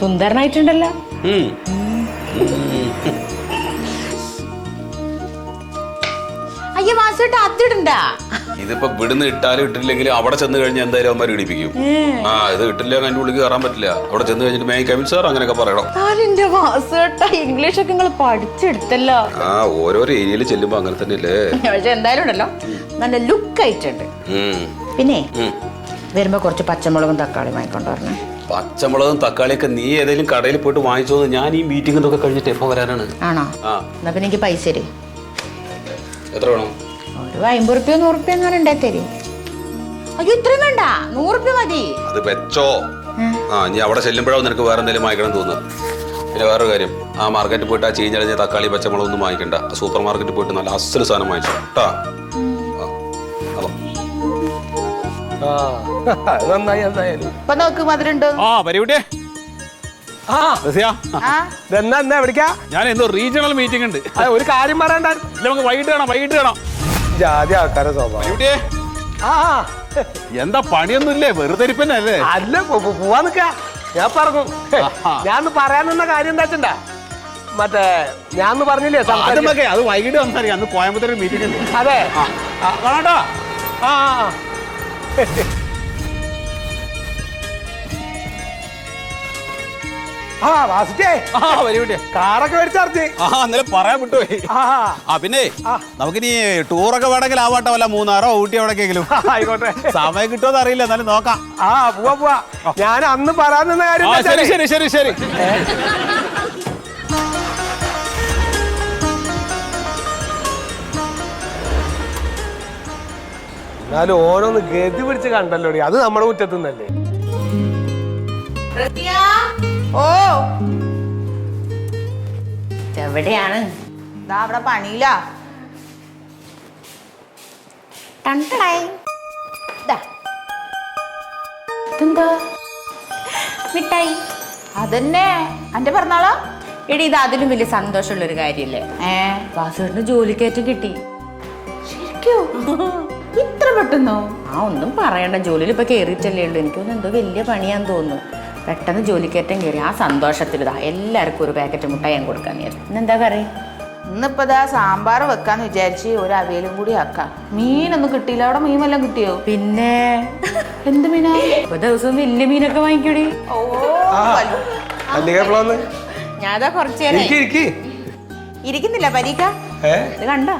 സുന്ദരനായിട്ടുണ്ടല്ലോ. അയ്യോ വാസുവേട്ട അതിടണ്ട. ഇതിപ്പോ ഇവിടുന്ന് ഇട്ടാലും ഇട്ടില്ലെങ്കിലും അവിടെ ചെന്ന് കഴിഞ്ഞാൽ എന്തായാലും അവന്മാർ ഇടിപ്പിക്കും. ആ ഇത് ഇട്ടില്ല അതിന്റെ ഉള്ളിൽ കയറാൻ പറ്റില്ല. അവിടെ ചെന്ന് കഴിഞ്ഞിട്ട് മേ കവിൻ സാർ അങ്ങനെയൊക്കെ പറയണം. എന്റെ വാസുവേട്ട ഇംഗ്ലീഷ് ഒക്കെ നിങ്ങൾ പഠിച്ചെടുത്തല്ലോ. ആ ഓരോരോ ഏരിയയിൽ ചെല്ലുമ്പോ അങ്ങനെ തന്നെയല്ലേ? പക്ഷെ എന്തായാലും ഉണ്ടല്ലോ. നല്ല ലുക്ക് ആയിട്ടുണ്ട് പിന്നെ. വരുമ്പോ കുറച്ച് പച്ചമുളകും തക്കാളിയും വാങ്ങിക്കൊണ്ട് വരണേ. പച്ചമുളകും തക്കാളിയൊക്കെ നീ ഏതെങ്കിലും കടയിൽ പോയിട്ട് വാങ്ങിച്ചോന്ന് ഞാൻ ഈ മീറ്റിംഗ് ഇതൊക്കെ കഴിഞ്ഞിട്ട് എപ്പോ വരാനാണ്. ആണോ? ആ. എന്നാ പിന്നെ എനിക്ക് പൈസ തരും. എത്ര വേണം? ഒരു അമ്പത് റുപ്യ നൂറ് റുപ്യ എങ്ങനെ ഉണ്ടായി തരും. അയ്യോ ഇത്രയും വേണ്ട. നൂറ് റുപ്യ മതി. അത് വെച്ചോ. ആ. നീ അവിടെ ചെല്ലുമ്പോഴാവും നിനക്ക് വേറെ എന്തെങ്കിലും വാങ്ങിക്കണം തോന്നുന്നു പിന്നെ വേറൊരു കാര്യം. ആ മാർക്കറ്റിൽ പോയിട്ട് ആ ചീഞ്ഞളിഞ്ഞ തക്കാളി പച്ചമുളകൊന്നും വാങ്ങിക്കണ്ട. സൂപ്പർ മാർക്കറ്റിൽ പോയിട്ട് നല്ല അസൽ സാധനം വാങ്ങിച്ചോ. കേട്ടാ നന്നായി എന്തായാലും ഇപ്പൊ നോക്ക് ഉണ്ടോ ആ പരിവിടെ ആ. ആ. ഇതെന്നാ എന്നാ എവിടേക്കാ ഞാൻ എന്തോ റീജിയണൽ മീറ്റിംഗ് ഉണ്ട്. ആ, ഒരു കാര്യം പറയണ്ട. ഇല്ല നമുക്ക് വൈകിട്ട് കാണാം വൈകിട്ട് കാണാം. ജാതി ആൾക്കാരെ സ്വഭാവം. പരിവിടെ ആ എന്താ പണിയൊന്നും ഇല്ലേ വെറുതെ ഇരിപ്പന്നല്ലേ? അല്ല പോ- പോ- പോവാൻ നിക്ക. ഞാൻ പറഞ്ഞു. ഞാൻ പറയാൻ നിന്ന കാര്യം എന്താ വെച്ചിണ്ടാ മറ്റേ ഞാൻ പറഞ്ഞില്ലേ സംസാരിക്കാൻ. അതൊക്കെ അത് വൈകിട്ട് സംസാരിക്കാം. അന്ന് കോയമ്പത്തൂർ മീറ്റിംഗ് ഉണ്ട്. അതെ. ആ, ആ ആ, ആ. ആ വാസിച്ചേ ആ പരിവിടെ കാറൊക്കെ മേടിച്ചറിഞ്ഞ് ആ ഇന്നലെ പറയാൻ വിട്ടുപോയി. ആ. പിന്നെ. നമുക്കിനി ടൂറൊക്കെ വേണമെങ്കിൽ ആവാട്ടെ വല്ല മൂന്നാറോ ഊട്ടി എവിടേക്കെങ്കിലും. ആയിക്കോട്ടെ. സമയം കിട്ടുമോ അറിയില്ല എന്നാലും നോക്കാം. ആ പോവാ പോവാ. ഞാൻ അന്ന് പറയാൻ നിന്ന കാര്യം ശരി ശരി ശരി ശരി. എന്നാലും ഓരോന്ന് ഗതി പിടിച്ച് കണ്ടല്ലോ അത് നമ്മുടെ മുറ്റത്തുനിന്നല്ലേ. ഓ. എവിടെയാണ്? ദാ അവിടെ പണിയില്ല മിഠായി. അതന്നെ. അന്റെ പറഞ്ഞാളോ എടി ഇത് അതിലും വലിയ സന്തോഷമുള്ള ഒരു കാര്യല്ലേ? ഏ. വാസുവേട്ടന് ജോലിക്കയറ്റം കിട്ടി. ശരിക്കോ? പെട്ടെന്നോ? ആ ഒന്നും പറയണ്ട. ജോലിയിൽ ഇപ്പൊ കയറിയിട്ടല്ലേ ഉള്ളൂ. എനിക്ക് തോന്നുന്നു എന്തോ വലിയ പണിയാന്ന് തോന്നുന്നു. പെട്ടെന്ന് ജോലിക്കയറ്റം കയറി ആ സന്തോഷത്തിലിതാ എല്ലാവർക്കും ഒരു പാക്കറ്റ് മുട്ടായി ഞാൻ കൊടുക്കാൻ നേരം. ഇന്നെന്താ കറി? ഇന്നിപ്പോ ദാ സാമ്പാർ വെക്കാന്ന് വിചാരിച്ച് ഒരു അവയിലും കൂടി ആക്കാം. മീനൊന്നും കിട്ടിയില്ല. അവിടെ മീൻ വല്ലതും കിട്ടിയോ? പിന്നെ? എന്ത് മീനാ? ഇപ്പൊ ദിവസം വലിയ മീനൊക്കെ വാങ്ങിക്കൂടി. ഓ ഞാൻ കുറച്ചു നേരം ഇരിക്കി ഇരിക്കുന്നില്ല പരീക്ക. ഇത് കണ്ട?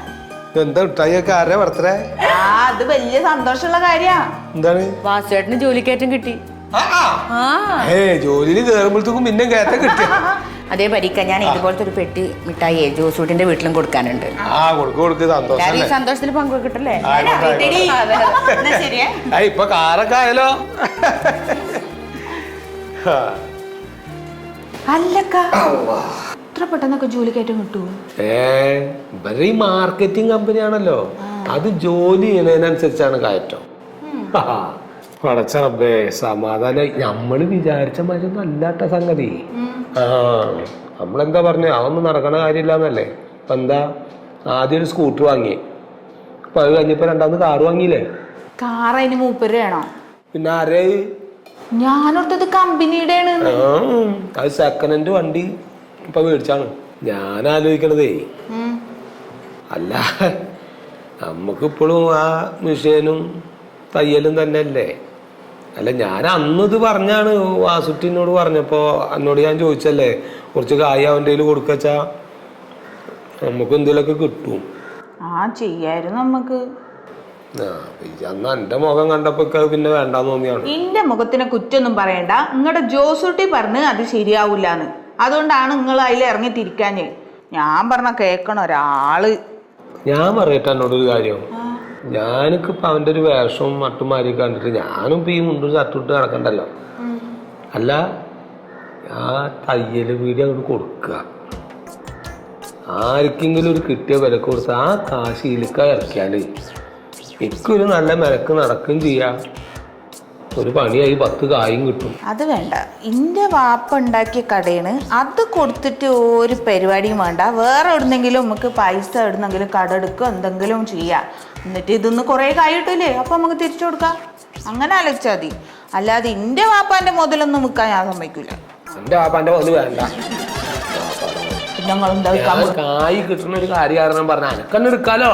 എന്താ മിഠായിയൊക്കെ ആരുടെ ബർത്ത്ഡേ ആ അത് വലിയ സന്തോഷമുള്ള കാര്യാ. എന്താണ്? വാസുവേട്ടന് ജോലിക്കയറ്റം കിട്ടി. ആ ഏ ജോലിയിൽ കയറുമ്പോഴത്തേക്കും പിന്നെ കയറ്റം കിട്ടി അതേ പരീക്ക ഞാൻ ഇതുപോലത്തെ ഒരു പെട്ടി മിഠായി ജോസൂട്ടിന്റെ വീട്ടിലും കൊടുക്കാനുണ്ട്. ആ കൊടുക്ക് കൊടുക്ക്. സന്തോഷം എല്ലാരും ഈ സന്തോഷത്തിൽ പങ്കുവെക്കട്ടല്ലേ ഇപ്പൊ കാറൊക്കെ ആയാലോ. അല്ലക്ക. ഇത്ര പെട്ടെന്നൊക്കെ ജോലി കയറ്റം കിട്ടുമോ ഏ ഇവരുടെ ഈ മാർക്കറ്റിംഗ് കമ്പനിയാണല്ലോ അത് ജോലി ചെയ്യുന്നതിനനുസരിച്ചാണ് കയറ്റം. പടച്ചറബേ സമാധാനം നമ്മൾ വിചാരിച്ച മാതിരി ഒന്നും അല്ലാത്ത സംഗതി. ആ നമ്മളെന്താ പറഞ്ഞു? അതൊന്നും നടക്കണ കാര്യമില്ലാന്നല്ലേ? അപ്പൊ എന്താ? ആദ്യം ഒരു സ്കൂട്ടർ വാങ്ങി. അപ്പൊ അത് കഴിഞ്ഞപ്പോ രണ്ടാമത് കാറ് വാങ്ങിയില്ലേ? കാർ അതിന് മൂപ്പരാണോ പിന്നെ ആരേ? ഞാനോർത്തത് കമ്പനിയുടെ ആണ് അത് സെക്കൻഡ് ഹാൻഡ് വണ്ടി. ഇപ്പൊ മേടിച്ചാണ്. ഞാൻ ആലോചിക്കണതേ അല്ല നമുക്കിപ്പോഴും ആ മിഷീനും തയ്യലും തന്നെയല്ലേ? അല്ല ഞാൻ അന്ന് ഇത് പറഞ്ഞാണ് വാസുട്ടിനോട് പറഞ്ഞപ്പോ എന്നോട് ഞാൻ ചോദിച്ചല്ലേ കുറച്ച് കായ അവന്റെ കയ്യിൽ കൊടുക്കച്ചാ നമുക്ക് എന്തെങ്കിലുമൊക്കെ കിട്ടും. ആ ചെയ്യായിരുന്നു നമുക്ക്. അന്ന് മുഖം കണ്ടപ്പോ പിന്നെ വേണ്ടാന്ന് തോന്നിയാണ്. എന്റെ മുഖത്തിനെ കുറ്റൊന്നും പറയണ്ട. നിങ്ങളുടെ ജോസുട്ടി പറഞ്ഞ് അത് ശരിയാവൂലെന്ന്. അതുകൊണ്ടാണ് നിങ്ങൾ അതിൽ ഇറങ്ങിത്തിരിക്കാൻ ഞാൻ പറഞ്ഞ കേക്കണ? ഒരാൾ. ഞാൻ പറയട്ടെ എന്നോടൊരു കാര്യം. ഞാനൊക്കെ ഇപ്പൊ അവന്റെ ഒരു വേഷവും മട്ടും മാരി കണ്ടിട്ട് ഞാനും ഈ മുണ്ടും ചട്ടിട്ട് നടക്കണ്ടല്ലോ. അല്ല ആ തയ്യൽ വീടി അങ്ങോട്ട് കൊടുക്കുക. ആർക്കെങ്കിലും ഒരു കിട്ടിയ വിലക്ക് കൊടുത്ത് ആ കാശ് ഇറക്കിയാൽ. എനിക്കൊരു നല്ല മെനക്ക് നടക്കുകയും ചെയ്യാം. ഒരു പണിയായി പത്ത് കായും കിട്ടും. അത് വേണ്ട. എന്റെ വാപ്പ ഉണ്ടാക്കിയ കടയാണ് അത് കൊടുത്തിട്ട് ഒരു പരിപാടിയും വേണ്ട. വേറെ എവിടുന്നെങ്കിലും നമുക്ക് പൈസ എവിടുന്നെങ്കിലും കട എടുക്കുക എന്തെങ്കിലും ചെയ്യാം. എന്നിട്ട് ഇതൊന്ന് കുറേ കായിട്ടില്ലേ അപ്പൊ നമുക്ക് തിരിച്ചു കൊടുക്കാം. അങ്ങനെ ആലോചിച്ചാൽ മതി. അല്ലാതെ എന്റെ വാപ്പാന്റെ മുതലൊന്നും നിൽക്കാൻ ഞാൻ സമ്മതിക്കൂല. എന്റെ വാപ്പാന്റെ മുതൽ വേണ്ട. കായ് കിട്ടുന്ന ഒരു കാര്യം കാരണം പറഞ്ഞ അനക്കെന്നെ എടുക്കാലോ?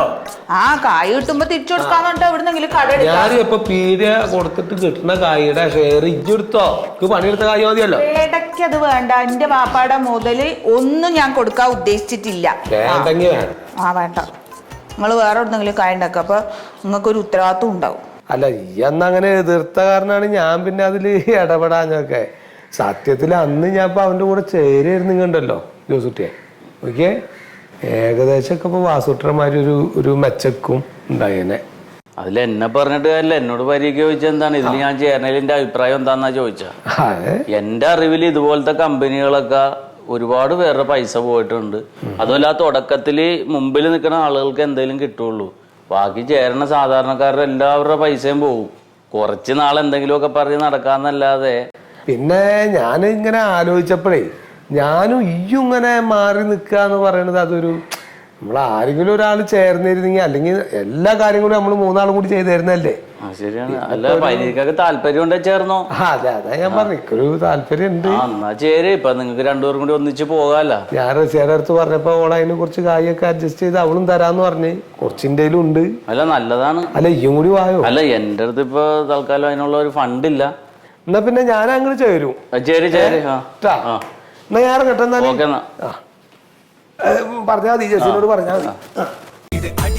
ആ കായ് കിട്ടുമ്പോ തിരിച്ചു കൊടുക്കാൻ പറഞ്ഞിട്ട് എവിടുന്നെങ്കിലും കട എടുക്കാം. ഞാൻ ഇപ്പൊ പീടിയ കൊടുത്തിട്ട് കിട്ടുന്ന കായുടെ ഷെയർ ഇജ്ജെടുത്തോ എനിക്ക് പണിയെടുത്ത കായ് മതിയല്ലോ. ഇടയ്ക്ക് അത് വേണ്ട. എന്റെ പാപ്പാടെ മുതൽ ഒന്നും ഞാൻ കൊടുക്കാൻ ഉദ്ദേശിച്ചിട്ടില്ല. ആ. വേണ്ട. നിങ്ങൾ വേറെ എവിടെന്നെങ്കിലും കായ ഉണ്ടാക്കുക അപ്പൊ നിങ്ങൾക്കൊരു ഉത്തരവാദിത്വം ഉണ്ടാവും. അല്ല ഈ അന്ന് അങ്ങനെ എതിർത്ത കാരണമാണ് ഞാൻ പിന്നെ അതിൽ ഇടപെടാഞ്ഞൊക്കെ സത്യത്തിൽ അന്ന് ഞാൻ ഇപ്പൊ അവന്റെ കൂടെ ചേരായിരുന്നു കണ്ടല്ലോ ജോസുട്ടിയെ ഓക്കെ? ഏകദേശം ഒക്കെ ഇപ്പൊ വാസുട്ടന്മാര് ഒരു ഒരു മെച്ചക്കും ഉണ്ടായേനെ. അതിൽ എന്നെ പറഞ്ഞിട്ട് കാര്യമില്ല. എന്നോട് പരീക്ഷ ചോദിച്ചാൽ എന്താണ്? ഇതിൽ ഞാൻ ചേർന്നതിന്റെ അഭിപ്രായം എന്താണെന്നാ ചോദിച്ചാ. അതെ എന്റെ അറിവിൽ ഇതുപോലത്തെ കമ്പനികളൊക്കെ ഒരുപാട് പേരുടെ പൈസ പോയിട്ടുണ്ട്. അതുമല്ല തുടക്കത്തിൽ മുമ്പിൽ നിൽക്കുന്ന ആളുകൾക്ക് എന്തെങ്കിലും കിട്ടുള്ളൂ. ബാക്കി ചേരണ സാധാരണക്കാരുടെ എല്ലാവരുടെ പൈസയും പോകും കുറച്ച് നാൾ എന്തെങ്കിലുമൊക്കെ പറഞ്ഞ് നടക്കാന്നല്ലാതെ. പിന്നെ ഞാൻ ഇങ്ങനെ ആലോചിച്ചപ്പോഴേ ഞാനും ഇയും ഇങ്ങനെ മാറി നിൽക്കുക എന്ന് പറയുന്നത് അതൊരു നമ്മൾ ആരെങ്കിലും ഒരാൾ ചേർന്നിരുന്നെങ്കിൽ അല്ലെങ്കിൽ എല്ലാ കാര്യങ്ങളും നമ്മൾ മൂന്നാളും കൂടി ചെയ്തു തരുന്നല്ലേ ആ, ശരിയാണ്. അല്ല പരീക്ഷയ്ക്കൊക്കെ താല്പര്യം ഉണ്ടെ ചേർന്നോ? അതെ അതാ ഞാൻ പറഞ്ഞു. ഒരു താല്പര്യം ഉണ്ട് ആ എന്നാ ചേര് ഇപ്പൊ നിങ്ങൾക്ക് രണ്ടുപേരും കൂടി ഒന്നിച്ച് പോകാല്ലോ ഞാൻ റസിയുടെ അടുത്ത് പറഞ്ഞപ്പോ ഓൾ കുറിച്ച് കുറച്ച് കായൊക്കെ അഡ്ജസ്റ്റ് ചെയ്ത് അവളും തരാന്ന് പറഞ്ഞു. കുറച്ചിന്റെ ഉണ്ട്. അല്ല നല്ലതാണ്. അല്ല ഇയും കൂടി വായോ? അല്ല എന്റെ അടുത്ത് ഇപ്പൊ തൽക്കാലം അതിനുള്ള ഒരു ഫണ്ട് ഇല്ല. എന്നാ പിന്നെ ഞാൻ അങ്ങോട്ട് ചേരും. ചേര് ചേര്. ആ. എന്നാ ഞാൻ ഇറങ്ങട്ടെ എന്നാലും? പറഞ്ഞാൽ മതി ജസ്റ്റിനോട് പറഞ്ഞാൽ മതി.